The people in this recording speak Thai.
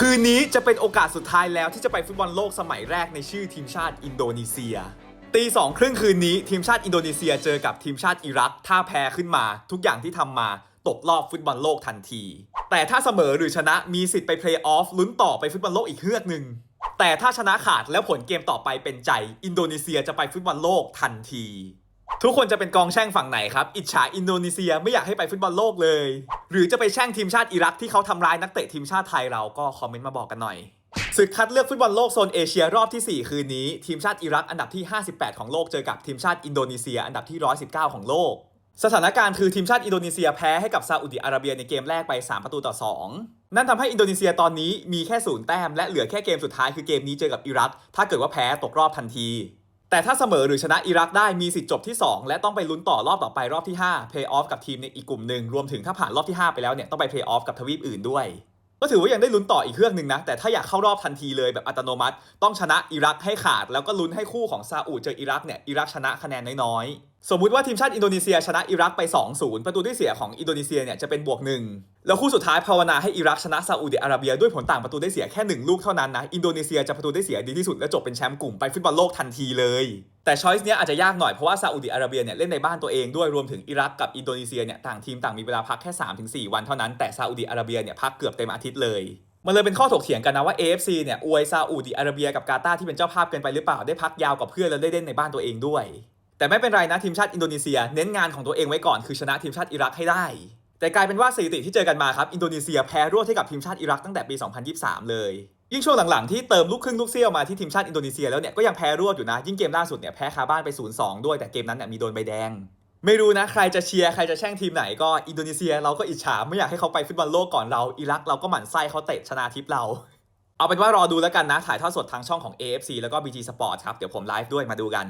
คืนนี้จะเป็นโอกาสสุดท้ายแล้วที่จะไปฟุตบอลโลกสมัยแรกในชื่อทีมชาติอินโดนีเซีย ตีสองครึ่งคืนนี้ทีมชาติอินโดนีเซียเจอกับทีมชาติอิรัก ถ้าแพ้ขึ้นมา ทุกอย่างที่ทำมาตกรอบฟุตบอลโลกทันที แต่ถ้าเสมอหรือชนะมีสิทธิ์ไปเพลย์ออฟลุ้นต่อไปฟุตบอลโลกอีกเฮือกหนึ่งแต่ถ้าชนะขาดแล้วผลเกมต่อไปเป็นใจ อินโดนีเซียจะไปฟุตบอลโลกทันที ทุกคนจะเป็นกองแช่งฝั่งไหนครับ อิจฉาอินโดนีเซียไม่อยากให้ไปฟุตบอลโลกเลย หรือจะไปแช่งทีมชาติอิรักที่เขาทำร้ายนักเตะทีมชาติไทยเราก็คอมเมนต์มาบอกกันหน่อยศึกคัดเลือกฟุตบอลโลกโซนเอเชียรอบที่ 4 คืนนี้ ทีมชาติอิรักอันดับที่ 58 ของโลกเจอกับทีมชาติอินโดนีเซีย อันดับที่ 119 ของโลก สถานการณ์คือทีมชาติอินโดนีเซียแพ้ให้กับซาอุดิอาระเบียในเกมแรกไป 3 ประตูต่อ 2 นั่นทำให้อินโดนีเซียตอนนี้มีแค่ศูนย์แต้มและเหลือแค่เกมสุดท้ายคือเกมนี้เจอกับอิรักถ้าเกิดว่าแพ้ตกรอบทันที แต่ถ้าเสมอหรือชนะอิรักได้มีสิทธิ์จบที่ 2 และต้องไปลุ้นต่อรอบต่อไปรอบที่5เพย์ออฟกับทีมในอีกกลุ่มหนึ่งรวมถึงถ้าผ่านรอบที่ 5 ไปแล้วเนี่ยต้องไปเพย์ออฟกับทวีปอื่นด้วย ก็ถือว่ายังได้ลุ้นต่ออีกเครื่องหนึ่งนะ แต่ถ้าอยากเข้ารอบทันทีเลยแบบอัตโนมัติ ต้องชนะอิรักให้ขาด แล้วก็ลุ้นให้คู่ของซาอุเจออิรักเนี่ยอิรักชนะคะแนนน้อยๆ สมมุติว่าทีมชาติอินโดนีเซียชนะอิรักไป 2-0 ประตูได้เสียของอินโดนีเซียเนี่ยจะเป็นบวกหนึ่งแล้วคู่สุดท้ายภาวนาให้อิรักชนะซาอุดิอาระเบียด้วยผลต่างประตูได้เสียแค่หนึ่งลูกเท่านั้นนะอินโดนีเซียจะประตูได้เสียดีที่สุดและจบเป็นแชมป์กลุ่มไปฟุตบอลโลกทันทีเลยแต่ช้อยส์เนี้ยอาจจะยากหน่อยเพราะว่าซาอุดิอาระเบียเนี่ยเล่นในบ้านตัวเองด้วยรวมถึงอิรักกับอินโดนีเซียเนี่ยต่างทีมต่างมีเวลาพักแค่ 3-4 วันเท่านั้นแต่ซาอุดิอาระเบียเนี่ยพักเกือบเต็มอาทิตย์เลยมันเลยเป็นข้อถกเถียงกันนะว่า AFC เนี่ยอวยซาอุดิอาระเบียกับกาตาร์ที่เป็นเจ้าภาพเกินไปหรือเปล่าได้พักยาวกว่าเพื่อนแล้วได้เล่นในบ้านตัวเองด้วย แต่ไม่เป็นไรนะทีมชาติอินโดนีเซีย เน้นงานของตัวเองไว้ก่อนคือชนะทีมชาติอิรักให้ได้ แต่กลายเป็นว่าสถิติที่เจอกันมาครับอินโดนีเซียแพ้รวดให้กับทีมชาติอิรักตั้งแต่ปี 2023 เลย ยิ่งช่วงหลังๆที่เติมลูกครึ่งลูกเสี้ยวมาที่ทีมชาติอินโดนีเซียแล้วเนี่ยก็ยังแพ้รวดอยู่นะยิ่งเกมล่าสุดเนี่ยแพ้คาบ้านไป 0-2 ด้วยแต่เกมนั้นเนี่ยมีโดนใบแดง ไม่รู้นะใครจะเชียร์ใครจะแช่งทีมไหนก็อินโดนีเซียเราก็อิจฉาไม่อยากให้เขาไปฟุตบอลโลกก่อนเราอิรักเราก็หมั่นไส้เขาเตะชนะทิพย์เราเอาเป็นว่ารอดูแล้วกันนะถ่ายทอดสดทางช่องของ AFC แล้วก็ BG Sport ครับเดี๋ยวผมไลฟ์ด้วยมาดูกัน